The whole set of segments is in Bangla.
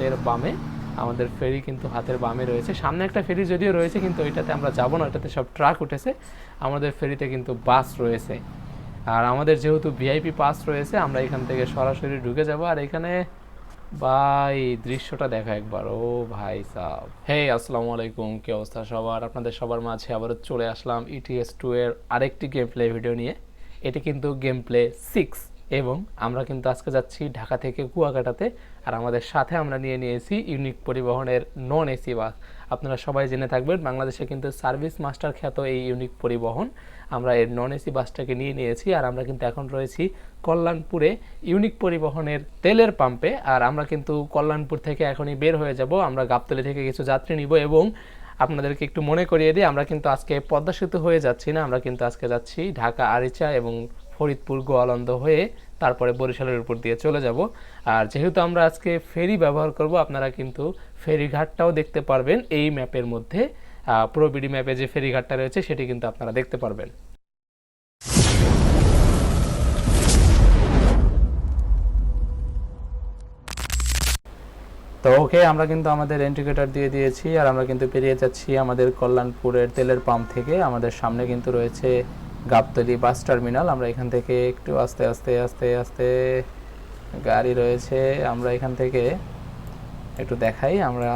হাতের বামে, আমাদের ফেরি কিন্তু হাতের বামে রয়েছে। সামনে একটা ফেরি যদিও রয়েছে, কিন্তু ওইটাতে আমরা যাব না, ওইটাতে সব ট্রাক উঠেছে। আমাদের ফেরিতে কিন্তু বাস রয়েছে। আর আমাদের যেহেতু ভিআইপি পাস রয়েছে, আমরা এখান থেকে সরাসরি ঢুকে যাব। আর এখানে, ভাই, দৃশ্যটা দেখা একবার। ও ভাই সাহ হে আসসালামু আলাইকুম। কি অবস্থা সবার? আপনাদের সবার মাঝে আবারও চলে আসলাম E ইটিএস টু এর আরেকটি গেম প্লে ভিডিও নিয়ে। এটি কিন্তু গেম প্লে সিক্স এবং আমরা কিন্তু আজকে যাচ্ছি ঢাকা থেকে কুয়াকাটাতে, আর আমাদের সাথে আমরা নিয়ে নিয়েছি ইউনিক পরিবহনের নন এসি বাস। আপনারা সবাই জেনে থাকবেন, বাংলাদেশে কিন্তু সার্ভিস মাস্টার খ্যাত এই ইউনিক পরিবহন। আমরা এর নন এসি বাসটাকে নিয়ে নিয়েছি, আর আমরা কিন্তু এখন রয়েছি কল্যাণপুরে ইউনিক পরিবহনের তেলের পাম্পে। আর আমরা কিন্তু কল্যাণপুর থেকে এখনই বের হয়ে যাব। আমরা গাবতলি থেকে কিছু যাত্রী নিব এবং আপনাদেরকে একটু মনে করিয়ে দিই, আমরা কিন্তু আজকে পদ্মা সেতু হয়ে যাচ্ছি না। আমরা কিন্তু আজকে যাচ্ছি ঢাকা আরিচা এবং ফরিদপুর গোয়ালন্দ হয়ে তারপরে বরিশালের উপর দিয়ে চলে যাব। আর যেহেতু আমরা আজকে ফেরি ব্যবহার করব, আপনারা কিন্তু ফেরিঘাটটাও দেখতে পারবেন এই ম্যাপের মধ্যে। প্রোবিডি ম্যাপে যে ফেরিঘাটটা রয়েছে সেটি কিন্তু আপনারা দেখতে পারবেন। তো ওকে, আমরা কিন্তু আমাদের ইন্ডিকেটর দিয়ে দিয়েছি, আর আমরা কিন্তু পেরিয়ে যাচ্ছি আমাদের কল্যাণপুরের তেলের পাম্প থেকে। আমাদের সামনে কিন্তু রয়েছে গাবতলি বাস টার্মিনাল। আমরা এখান থেকে একটু আস্তে আস্তে আস্তে আস্তে গাড়ি রয়েছে। আমরা এখান থেকে একটু দেখাই। আমরা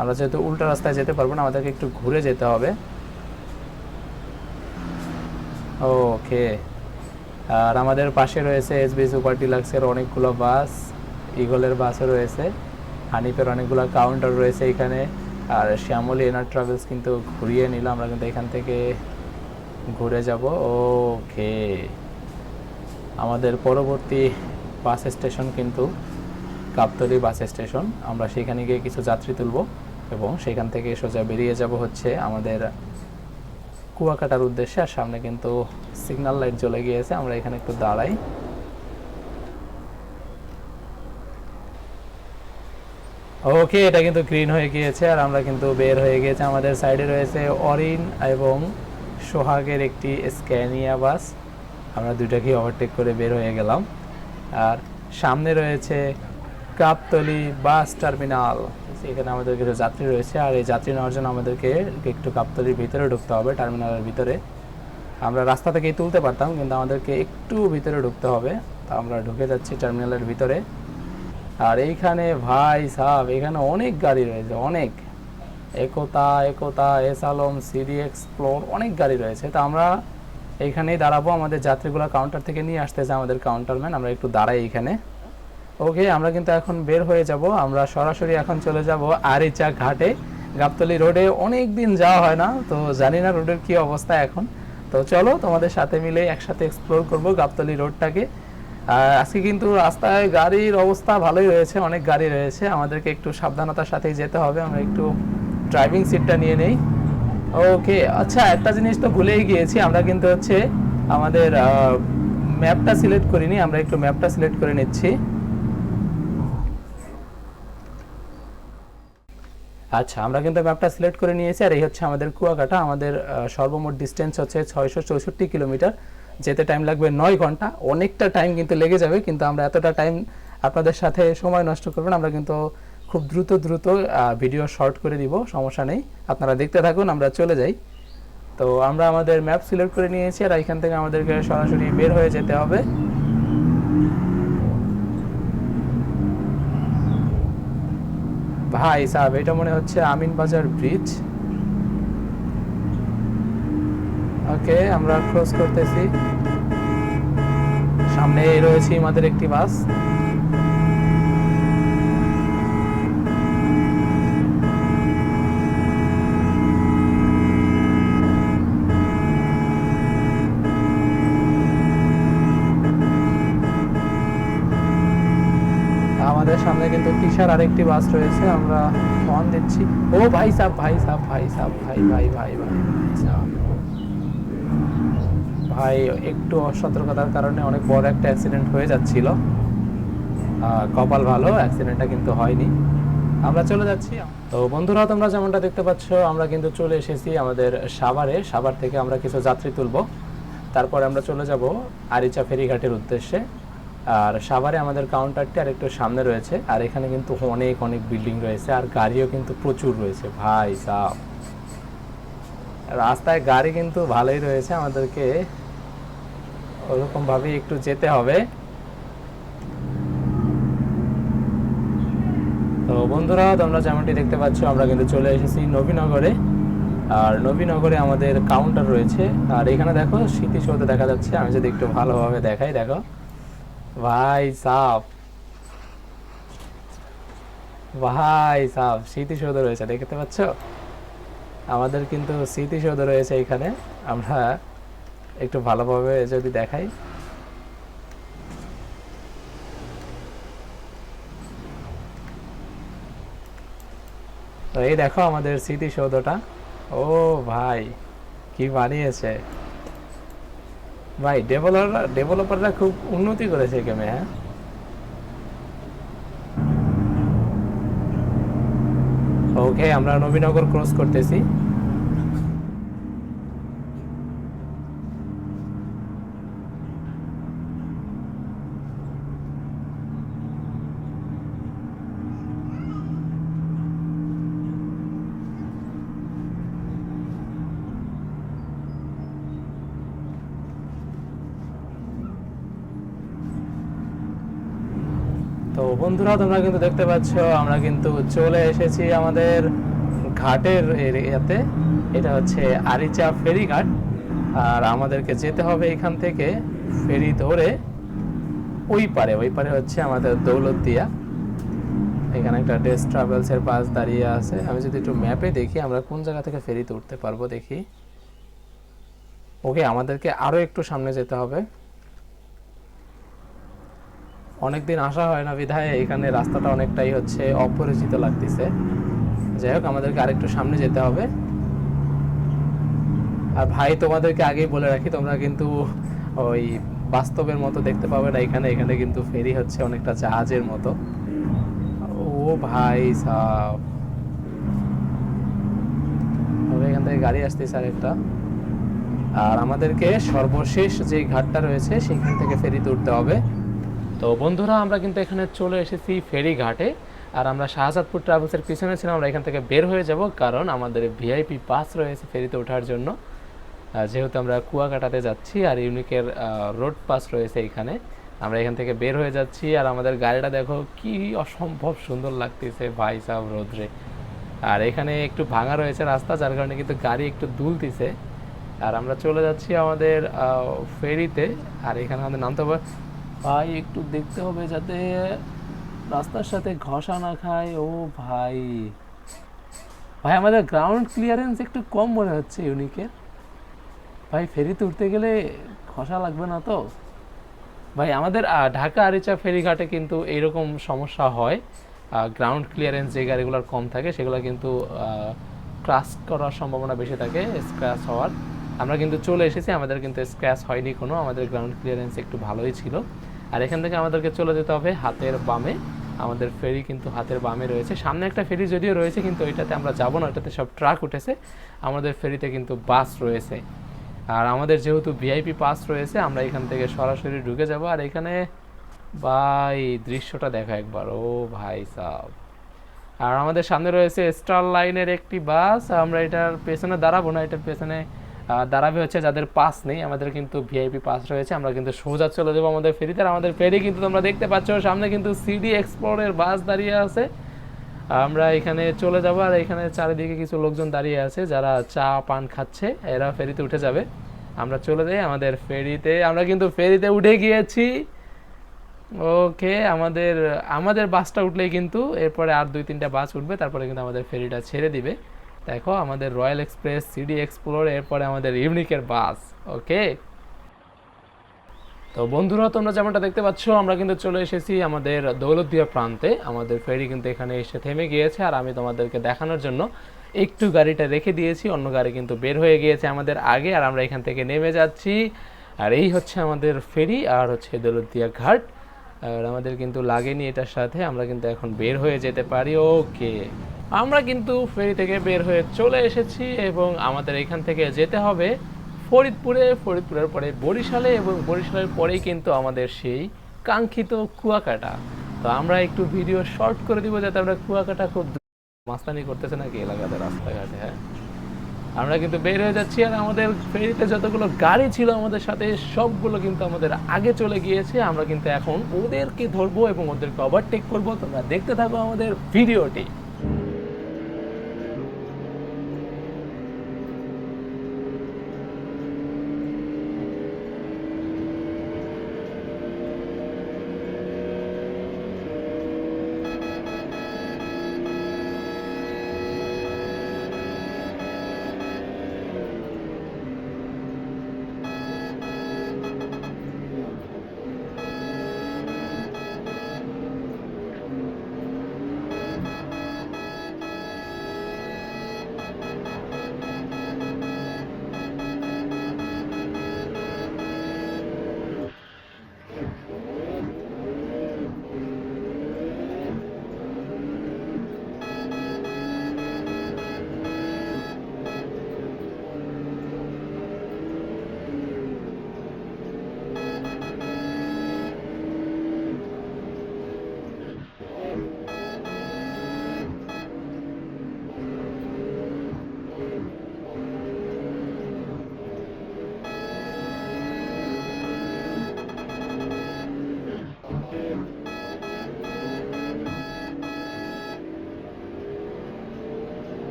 আমরা যেহেতু উল্টা রাস্তায় যেতে পারব না, আমাদেরকে একটু ঘুরে যেতে হবে। ওকে। আর আমাদের পাশে রয়েছে এসবি সুপার ডিলাক্সের অনেকগুলো বাস, ইগলের বাসও রয়েছে, হানিফের অনেকগুলো কাউন্টার রয়েছে এখানে। আর শ্যামলী এনার ট্রাভেলস কিন্তু ঘুরিয়ে নিল। আমরা কিন্তু এখান থেকে ঘুরে যাব, ওকে। আমাদের পরবর্তী বাস স্টেশন কিন্তু গাবতলি বাস স্টেশন। আমরা সেখানে গিয়ে কিছু যাত্রী তুলব এবং সেখান থেকে সোজা বেরিয়ে যাব হচ্ছে আমাদের কুয়াকাটার উদ্দেশ্যে। আর সামনে কিন্তু সিগন্যাল লাইট জ্বলে গিয়েছে, আমরা এখানে একটু দাঁড়াই। ওকে, এটা কিন্তু গ্রিন হয়ে গিয়েছে, আর আমরা কিন্তু বের হয়ে গিয়েছে। আমাদের সাইডে রয়েছে অরিন এবং সোহাগের একটি স্ক্যানিয়া বাস। আমরা দুইটাকেই ওভারটেক করে বের হয়ে গেলাম। আর সামনে রয়েছে কাপতলি বাস টার্মিনাল। এখানে আমাদের কিছু যাত্রী রয়েছে। আর এই যাত্রী নেওয়ার জন্য আমাদেরকে একটু কাপতলির ভিতরে ঢুকতে হবে, টার্মিনালের ভিতরে। আমরা রাস্তা থেকেই তুলতে পারতাম, কিন্তু আমাদেরকে একটু ভিতরে ঢুকতে হবে। তা আমরা ঢুকে যাচ্ছি টার্মিনালের ভিতরে। আর এইখানে ভাই সাহ এখানে অনেক গাড়ি রয়েছে, অনেক। Ekota Ekota S Alam CD, explore, অনেক গাড়ি রয়েছে। তো আমরা এইখানেই দাঁড়াবো, আমাদের যাত্রীগুলো কাউন্টার থেকে নিয়ে আসতেছে আমাদের কাউন্টারম্যান আমরা একটু দাঁড়াই এখানে। ওকে আমরা কিন্তু এখন বের হয়ে যাব, আমরা সরাসরি এখন চলে যাব আরিচা ঘাটে। গাবতলি রোডে অনেক দিন যাওয়া হয় না, তো জানি না রোডের কি অবস্থা এখন। তো চলো, তোমাদের সাথে মিলে একসাথে এক্সপ্লোর করব গাবতলি রোডটাকে। আজকে কিন্তু রাস্তায় গাড়ির অবস্থা ভালোই রয়েছে, অনেক গাড়ি রয়েছে। আমাদেরকে একটু সাবধানতার সাথেই যেতে হবে, আমরা একটু ড্রাইভিং সিটটা নিয়ে নেই। ওকে আচ্ছা একটা জিনিস তো ভুলেই গিয়েছি। আমরা কিন্তু হচ্ছে আমাদের ম্যাপটা সিলেক্ট করিনি, আমরা একটু ম্যাপটা সিলেক্ট করে নিচ্ছি। আচ্ছা আমরা কিন্তু ম্যাপটা সিলেক্ট করে নিয়েছি, আর এই হচ্ছে আমাদের কুয়াকাটা। আমাদের সর্বমোট ডিস্টেন্স হচ্ছে ছয়শো চৌষট্টি কিলোমিটার। যেতে টাইম লাগবে নয় ঘণ্টা। অনেকটা টাইম কিন্তু লেগে যাবে, কিন্তু আমরা এতটা টাইম আপনাদের সাথে সময় নষ্ট করবেন আমরা কিন্তু খুব দ্রুত দ্রুত ভিডিও শর্ট করে দিব, সমস্যা নেই। আপনারা দেখতে থাকুন, আমরা চলে যাই। তো আমরা আমাদের ম্যাপ সিলেক্ট করে নিয়েছি, আর এখান থেকে আমাদেরকে সরাসরি বের হয়ে যেতে হবে। ভাই সাহেব, এটা মনে হচ্ছে আমিন বাজার ব্রিজ ওকে, আমরা ক্রস করতেছি। সামনে রয়েছে আমাদের একটি বাস সামনে কিন্তু কিসার আরেকটি বাস রয়েছে, আমরা ফোন দিচ্ছি। ও ভাই সাহ ভাই সাহ ভাই সাহ ভাই ভাই ভাই ভাই ভাই একটু অসতর্কতার কারণে অনেক বড় একটা অ্যাক্সিডেন্ট হয়ে যাচ্ছিল। কপাল ভালো অ্যাক্সিডেন্টটা কিন্তু হয়নি। আমরা চলে যাচ্ছি। তো বন্ধুরা, তোমরা যেমনটা দেখতে পাচ্ছ, আমরা কিন্তু চলে এসেছি আমাদের সাভারে। সাভার থেকে আমরা কিছু যাত্রী তুলব। তারপরে আমরা চলে যাব আরিচা ফেরিঘাটের উদ্দেশ্যে। আর সাভারে আমাদের কাউন্টারটি আর একটু সামনে রয়েছে, আর এখানে কিন্তু অনেক অনেক বিল্ডিং রয়েছে, আর গাড়িও কিন্তু প্রচুর রয়েছে। ভাই সাহ রাস্তায় গাড়ি কিন্তু ভালোই রয়েছে, আমাদেরকে ওরকম ভাবে একটু যেতে হবে। তো বন্ধুরা, তোমরা যেমনটি দেখতে পাচ্ছ, আমরা কিন্তু চলে এসেছি নবীনগরে। আর নবীনগরে আমাদের কাউন্টার রয়েছে, আর এখানে দেখো, স্মৃতিসৌধ দেখা যাচ্ছে। আমি যদি একটু ভালোভাবে দেখাই, দেখো। ভাই সাপ ভাই সাপ স্মৃতিসৌধ রয়েছে, দেখতে পাচ্ছ? আমাদের কিন্তু স্মৃতিসৌধ রয়েছে এখানে। আমরা একটু ভালোভাবে যদি দেখাই। এই দেখো আমাদের স্মৃতিসৌধটা। ও ভাই, কি বানিয়েছে। ভাই ডেভেলপাররা ডেভেলপাররা খুব উন্নতি করেছে গেমে হ্যাঁ? ওকে আমরা নবীনগর ক্রস করতেছি। বন্ধুরা, তোমরা কিন্তু দেখতে পাচ্ছ, আমরা কিন্তু চলে এসেছি আমাদের ঘাটের এরিয়াতে এটা হচ্ছে আরিচা ফেরি ঘাট। আর আমাদেরকে যেতে হবে এখান থেকে ফেরি ধরে ওই পারে। ওই পারে হচ্ছে আমাদের দৌলতদিয়া। এখানে একটা ডেস ট্রাভেলসের বাস দাঁড়িয়ে আছে। আমি যদি একটু ম্যাপে দেখি, আমরা কোন জায়গা থেকে ফেরিতে উঠতে পারব দেখি। ওকে, আমাদেরকে আরও একটু সামনে যেতে হবে। অনেকদিন আসা হয় না বিধায় এখানে রাস্তাটা অনেকটাই হচ্ছে অপরিচিত লাগতেছে। যাই হোক, আমাদেরকে আরেকটু সামনে যেতে হবে। আর ভাই, তোমাদেরকে আগেই বলে রাখি, তোমরা কিন্তু ওই বাস্তবের মতো দেখতে পাবে না, এখানে এখানে কিন্তু ফেরি হচ্ছে অনেকটা জাহাজের মতো। ও ভাই সাহ এখান থেকে গাড়ি আসতেছে আরেকটা আর আমাদেরকে সর্বশেষ যে ঘাটটা রয়েছে, সেখান থেকে ফেরিতে উঠতে হবে। তো বন্ধুরা, আমরা কিন্তু এখানে চলে এসেছি ফেরি ঘাটে আর আমরা শাহজাদপুর ট্রাভেলসের পিছনে ছিলাম, আমরা এখান থেকে বের হয়ে যাব কারণ আমাদের ভিআইপি পাস রয়েছে ফেরিতে ওঠার জন্য। যেহেতু আমরা কুয়াকাটাতে যাচ্ছি আর ইউনিকের রোড পাস রয়েছে এখানে, আমরা এখান থেকে বের হয়ে যাচ্ছি। আর আমাদের গাড়িটা দেখো, কি অসম্ভব সুন্দর লাগতেছে ভাই সাহেব রোদ্রে। আর এখানে একটু ভাঙা রয়েছে রাস্তা, যার কারণে কিন্তু গাড়ি একটু দুলতিছে। আর আমরা চলে যাচ্ছি আমাদের ফেরিতে। আর এখানে আমাদের নামতে হবে ভাই, একটু দেখতে হবে যাতে রাস্তার সাথে ঘষা না খায়। ও ভাই। ভাই, আমাদের গ্রাউন্ড ক্লিয়ারেন্স একটু কম মনে হচ্ছে ইউনিকের। ভাই, ফেরিতে উঠতে গেলে ঘষা লাগবে না তো। ভাই, আমাদের ঢাকা আরিচা ফেরিঘাটে কিন্তু এইরকম সমস্যা হয়। গ্রাউন্ড ক্লিয়ারেন্স যে গাড়িগুলোর কম থাকে, সেগুলো কিন্তু ক্রাশ করার সম্ভাবনা বেশি থাকে স্ক্র্যাচ হওয়ার। আমরা কিন্তু চলে এসেছি, আমাদের কিন্তু স্ক্র্যাচ হয়নি কোনো। আমাদের গ্রাউন্ড ক্লিয়ারেন্স একটু ভালোই ছিল। আর এখান থেকে আমাদেরকে চলে যেতে হবে হাতের বামে। আমাদের ফেরি কিন্তু হাতের বামে রয়েছে। সামনে একটা ফেরি যদিও রয়েছে, কিন্তু ওইটাতে আমরা যাব না, ওইটাতে সব ট্রাক উঠেছে। আমাদের ফেরিতে কিন্তু বাস রয়েছে। আর আমাদের যেহেতু ভিআইপি পাস রয়েছে, আমরা এখান থেকে সরাসরি ঢুকে যাব। আর এখানে ভাই, দৃশ্যটা দেখা একবার। ও ভাই সাহ আর আমাদের সামনে রয়েছে স্টার লাইনের একটি বাস। আমরা এটার পেছনে দাঁড়াবো না, এটার পেছনে দাঁড়াবে হচ্ছে যাদের পাস নেই, আমাদের কিন্তু ভিআইপি পাস রয়েছে, আমরা কিন্তু সোজা চলে যাব আমাদের ফেরিতে। আমাদের ফেরি কিন্তু তোমরা দেখতে পাচ্ছ, সামনে কিন্তু সিডি এক্সপ্লোরের বাস দাঁড়িয়ে আছে। আমরা এখানে চলে যাব, আর এখানে চারিদিকে কিছু লোকজন দাঁড়িয়ে আছে, যারা চা, পান খাচ্ছে, এরা ফেরিতে উঠে যাবে। আমরা চলে যাই আমাদের ফেরিতে। আমরা কিন্তু ফেরিতে উঠে গিয়েছি। ওকে, আমাদের আমাদের বাসটা উঠলেই কিন্তু এরপরে আর দুই তিনটা বাস উঠবে, তারপরে কিন্তু আমাদের ফেরিটা ছেড়ে দিবে। দেখো, আমাদের রয়্যাল এক্সপ্রেস সিডি এক্সপ্লোর এরপরে আমাদের ইউনিকের বাস ওকে তো বন্ধুরা, তোমরা যেমনটা দেখতে পাচ্ছ, আমরা কিন্তু চলে এসেছি আমাদের দৌলতদিয়া প্রান্তে। আমাদের ফেরি কিন্তু এখানে এসে থেমে গিয়েছে, আর আমি তোমাদেরকে দেখানোর জন্য একটু গাড়িটা রেখে দিয়েছি, অন্য গাড়ি কিন্তু বের হয়ে গিয়েছে আমাদের আগে, আর আমরা এখান থেকে নেমে যাচ্ছি। আর এই হচ্ছে আমাদের ফেরি, আর হচ্ছে দৌলতদিয়া ঘাট। আর আমাদের কিন্তু লাগেনি এটার সাথে, আমরা কিন্তু এখন বের হয়ে যেতে পারি ওকে আমরা কিন্তু ফেরি থেকে বের হয়ে চলে এসেছি এবং আমাদের এখান থেকে যেতে হবে ফরিদপুরে। ফরিদপুরের পরে বরিশালে এবং বরিশালের পরেই কিন্তু আমাদের সেই কাঙ্ক্ষিত কুয়াকাটা। তো আমরা একটু ভিডিও শর্ট করে দিব যাতে আমরা কুয়াকাটা খুব মাস্তানি করতেছে নাকি এলাকাতে রাস্তাঘাটে হ্যাঁ? আমরা কিন্তু বের হয়ে যাচ্ছি আর আমাদের ফেরিতে যতগুলো গাড়ি ছিল আমাদের সাথে, সবগুলো কিন্তু আমাদের আগে চলে গিয়েছে। আমরা কিন্তু এখন ওদেরকে ধরবো এবং ওদেরকে ওভারটেক করব। তোমরা দেখতে থাকো আমাদের ভিডিওটি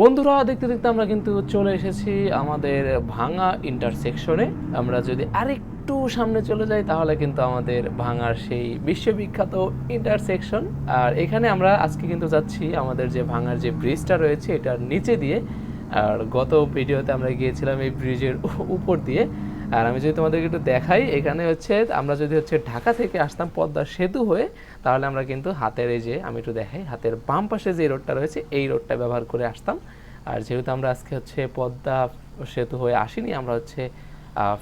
বন্ধুরা, দেখতে দেখতে আমরা কিন্তু চলে এসেছি আমাদের ভাঙা ইন্টারসেকশনে আমরা যদি আরেকটু সামনে চলে যাই, তাহলে কিন্তু আমাদের ভাঙার সেই বিশ্ববিখ্যাত ইন্টারসেকশন আর এখানে আমরা আজকে কিন্তু যাচ্ছি আমাদের যে ভাঙার যে ব্রিজটা রয়েছে, এটার নিচে দিয়ে। আর গত ভিডিওতে আমরা গিয়েছিলাম এই ব্রিজের উপর দিয়ে। আর আমি যদি তোমাদেরকে একটু দেখাই, এখানে হচ্ছে, আমরা যদি হচ্ছে ঢাকা থেকে আসতাম পদ্মা সেতু হয়ে তাহলে আমরা কিন্তু হাতের এই যে, আমি একটু দেখাই, হাতের বাম পাশে যে রোডটা রয়েছে, এই রোডটা ব্যবহার করে আসতাম। আর যেহেতু আমরা আজকে হচ্ছে পদ্মা সেতু হয়ে আসিনি, আমরা হচ্ছে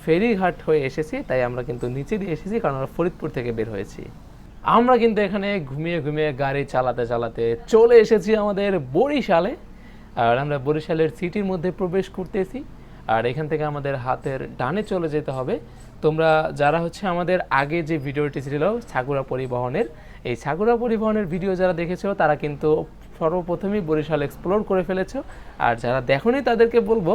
ফেরিঘাট হয়ে এসেছি, তাই আমরা কিন্তু নিচে দিয়ে এসেছি, কারণ আমরা ফরিদপুর থেকে বের হয়েছি। আমরা কিন্তু এখানে ঘুমিয়ে ঘুমিয়ে গাড়ি চালাতে চালাতে চলে এসেছি আমাদের বরিশালে। আর আমরা বরিশালের সিটির মধ্যে প্রবেশ করতেছি। আর এখান থেকে আমাদের হাতের ডানে চলে যেতে হবে। তোমরা যারা হচ্ছে আমাদের আগে যে ভিডিওটি ছিল ছাগুড়া পরিবহনের, এই ছাগুড়া পরিবহনের ভিডিও যারা দেখেছ, তারা কিন্তু সর্বপ্রথমেই বরিশাল এক্সপ্লোর করে ফেলেছো। আর যারা দেখোনি, তাদেরকে বলব,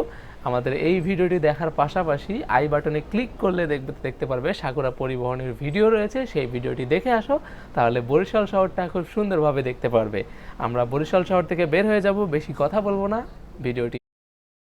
আমাদের এই ভিডিওটি দেখার পাশাপাশি আই বাটনে ক্লিক করলে দেখবে, দেখতে পারবে সাকুরা পরিবহনের ভিডিও রয়েছে। সেই ভিডিওটি দেখে আসো, তাহলে বরিশাল শহরটা খুব সুন্দরভাবে দেখতে পারবে। আমরা বরিশাল শহর থেকে বের হয়ে যাব, বেশি কথা বলব না। ভিডিওটি